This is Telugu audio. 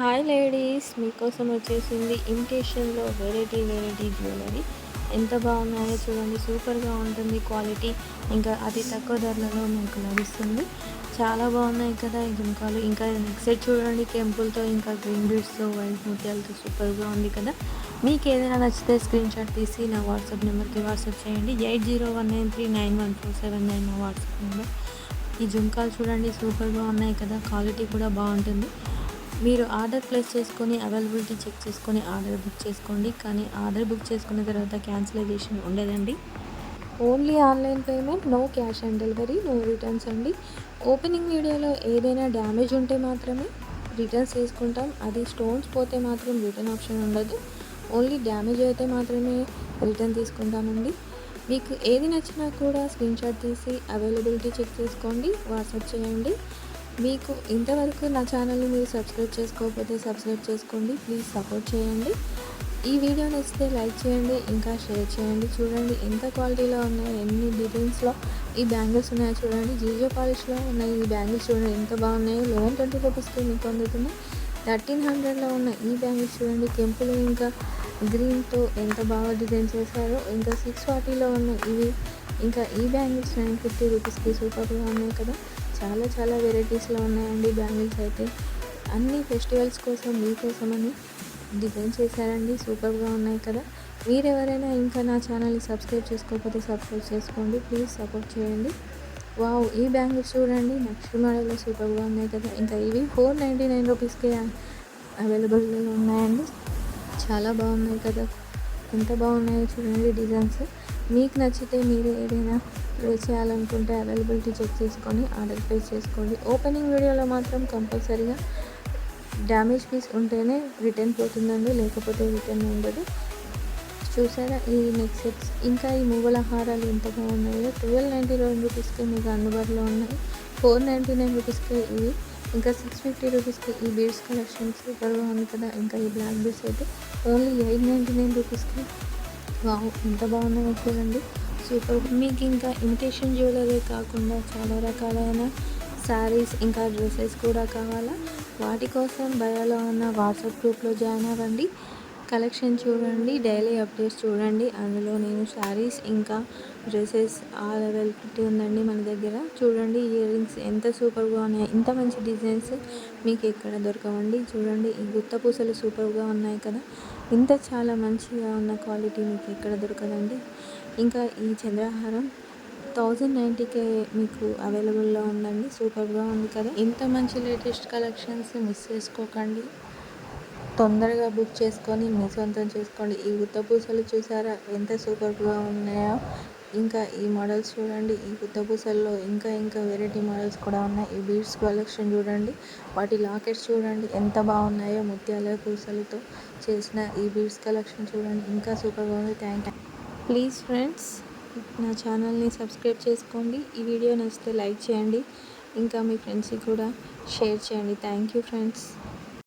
హాయ్ లేడీస్ మీకోసం వచ్చేసింది ఇమిటేషన్లో వెరైటీ వెరైటీ జ్యువెలరీ. ఎంత బాగున్నాయో చూడండి సూపర్గా ఉంటుంది క్వాలిటీ. ఇంకా అతి తక్కువ ధరలలో మీకు లభిస్తుంది. చాలా బాగున్నాయి కదా ఈ జుంకాలు. ఇంకా నెక్స్ట్ సెట్ చూడండి కెంపుల్తో ఇంకా గ్రీన్ బీడ్స్తో వైట్ ముత్యాలతో సూపర్గా ఉంది కదా. మీకు ఏదైనా నచ్చితే స్క్రీన్ షాట్ తీసి నా వాట్సాప్ నెంబర్కి వాట్సాప్ చేయండి. Eight zero one nine three nine one four seven nine నా వాట్సాప్ నెంబర్. ఈ జుంకాలు చూడండి సూపర్గా ఉన్నాయి కదా. క్వాలిటీ కూడా బాగుంటుంది. మీరు ఆర్డర్ ప్లేస్ చేసుకొని అవైలబిలిటీ చెక్ చేసుకొని ఆర్డర్ బుక్ చేసుకోండి. కానీ ఆర్డర్ బుక్ చేసుకున్న తర్వాత క్యాన్సిలైజేషన్ ఉండదండి. Only online payment no cash on delivery no returns అండి. ఓపెనింగ్ వీడియోలో ఏదైనా డ్యామేజ్ ఉంటే మాత్రమే రిటర్న్స్ తీసుకుంటాం. అది స్టోన్స్ పోతే మాత్రం రిటర్న్ ఆప్షన్ ఉండదు. ఓన్లీ డ్యామేజ్ అయితే మాత్రమే రిటర్న్ తీసుకుంటామండి. మీకు ఏది నచ్చినా కూడా స్క్రీన్ షాట్ తీసి అవైలబిలిటీ చెక్ చేసుకోండి. వాట్సాప్ చేయండి. మీకు ఇంతవరకు నా ఛానల్ని మీరు సబ్స్క్రైబ్ చేసుకోకపోతే సబ్స్క్రైబ్ చేసుకోండి. ప్లీజ్ సపోర్ట్ చేయండి. ఈ వీడియో నచ్చితే లైక్ చేయండి ఇంకా షేర్ చేయండి. చూడండి ఎంత క్వాలిటీలో ఉన్నాయో ఎన్ని డిజైన్స్లో ఈ బ్యాంగిల్స్ ఉన్నాయో చూడండి. జీజో పాలిష్లో ఉన్నాయి ఈ బ్యాంగిల్స్ చూడండి ఎంత బాగున్నాయో. లెవెన్ ట్వంటీ రూపీస్కి మీకు అందుతున్నాయి. థర్టీన్ హండ్రెడ్లో ఉన్న ఈ బ్యాంగిల్స్ చూడండి. కెంపులు ఇంకా గ్రీన్తో ఎంత బాగా డిజైన్ చేశారో ఇంకా సిక్స్ ఫార్టీలో ఉన్న ఇవి ఇంకా ఈ బ్యాంగిల్స్ నైన్ ఫిఫ్టీ రూపీస్కి సూపర్గా ఉన్నాయి కదా. చాలా చాలా వెరైటీస్లో ఉన్నాయండి బ్యాంగిల్స్ అయితే. అన్ని ఫెస్టివల్స్ కోసం మీకోసమని డిజైన్ చేశారండి. సూపర్గా ఉన్నాయి కదా. మీరు ఎవరైనా ఇంకా నా ఛానల్ని సబ్స్క్రైబ్ చేసుకోకపోతే సబ్స్క్రైబ్ చేసుకోండి. ప్లీజ్ సపోర్ట్ చేయండి. వావ్ ఈ బ్యాంగిల్స్ చూడండి. నెక్స్ట్ మోడల్లో సూపర్గా ఉన్నాయి కదా. ఇంకా ఇవి ఫోర్ నైంటీ నైన్ రూపీస్కే అవైలబుల్గా ఉన్నాయండి. చాలా బాగున్నాయి కదా. ఎంత బాగున్నాయో చూడండి డిజైన్స్. మీకు నచ్చితే మీరు ఏదైనా ప్లే చేయాలనుకుంటే అవైలబిలిటీ చెక్ చేసుకొని ఆర్డర్ ప్లేస్ చేసుకోండి. ఓపెనింగ్ వీడియోలో మాత్రం కంపల్సరీగా డ్యామేజ్ పీస్ ఉంటేనే రిటర్న్ పోతుందండి లేకపోతే రిటర్న్ ఉండదు. చూసారా ఈ నెక్ సెట్స్ ఇంకా ఈ మువ్వల హారాలు ఎంత బాగున్నాయో. ట్వెల్వ్ నైంటీ నైన్ రూపీస్కి మీకు అందుబాటులో ఉన్నాయి. ఫోర్ నైంటీ నైన్ రూపీస్కి ఇవి. ఇంకా సిక్స్ ఫిఫ్టీ రూపీస్కి ఈ బీడ్స్ కలెక్షన్ సూపర్గా ఉంది కదా ఇంకా ఈ బ్లాక్ బీడ్స్ అయితే ఓన్లీ ఎయిట్ నైంటీ నైన్ రూపీస్కి వావ్ ఎంత బాగున్నాయో చూడండి సూపర్ మీకు ఇంకా ఇమిటేషన్ జ్యువెలరీ కాకుండా చాలా రకాలైన శారీస్ ఇంకా డ్రెస్సెస్ కూడా కావాలా? వాటి కోసం బయోలో ఉన్న వాట్సాప్ గ్రూప్లో జాయిన్ అవ్వండి. కలెక్షన్ చూడండి డైలీ అప్డేట్స్ చూడండి. అందులో నేను శారీస్ ఇంకా డ్రెస్సెస్ ఆల్ అవైలబిలిటీ ఉందండి మన దగ్గర. చూడండి ఇయర్ రింగ్స్ ఎంత సూపర్గా ఉన్నాయి. ఇంత మంచి డిజైన్స్ మీకు ఎక్కడ దొరకవండి. చూడండి ఈ గుత్త పూసలు సూపర్గా ఉన్నాయి కదా. ఇంత చాలా మంచిగా ఉన్న క్వాలిటీ మీకు ఎక్కడ దొరకదండి. ఇంకా ఈ చంద్రహారం థౌజండ్ నైంటీకే మీకు అవైలబుల్లో ఉందండి. సూపర్గా ఉంది కదా. ఇంత మంచి లేటెస్ట్ కలెక్షన్స్ మిస్ చేసుకోకండి. తొందరగా బుక్ చేసుకొని మీ సొంతం చేసుకోండి. ఈ గుత్త పూసలు చూసారా? ఎంత సూపర్గా ఉన్నాయో. ఇంకా ఈ మోడల్స్ చూడండి. ఈ గుత్త పూసల్లో ఇంకా ఇంకా వెరైటీ మోడల్స్ కూడా ఉన్నాయి. ఈ బీడ్స్ కలెక్షన్ చూడండి. వాటి లాకెట్స్ చూడండి. ఎంత బాగున్నాయో ముత్యాల పూసలతో చేసిన ఈ బీడ్స్ కలెక్షన్ చూడండి. ఇంకా సూపర్గా ఉంది. Thank you. ప్లీజ్ ఫ్రెండ్స్ నా ఛానల్ని సబ్స్క్రైబ్ చేసుకోండి. ఈ వీడియో నచ్చితే లైక్ చేయండి. ఇంకా మీ ఫ్రెండ్స్కి కూడా షేర్ చేయండి. Thank you friends.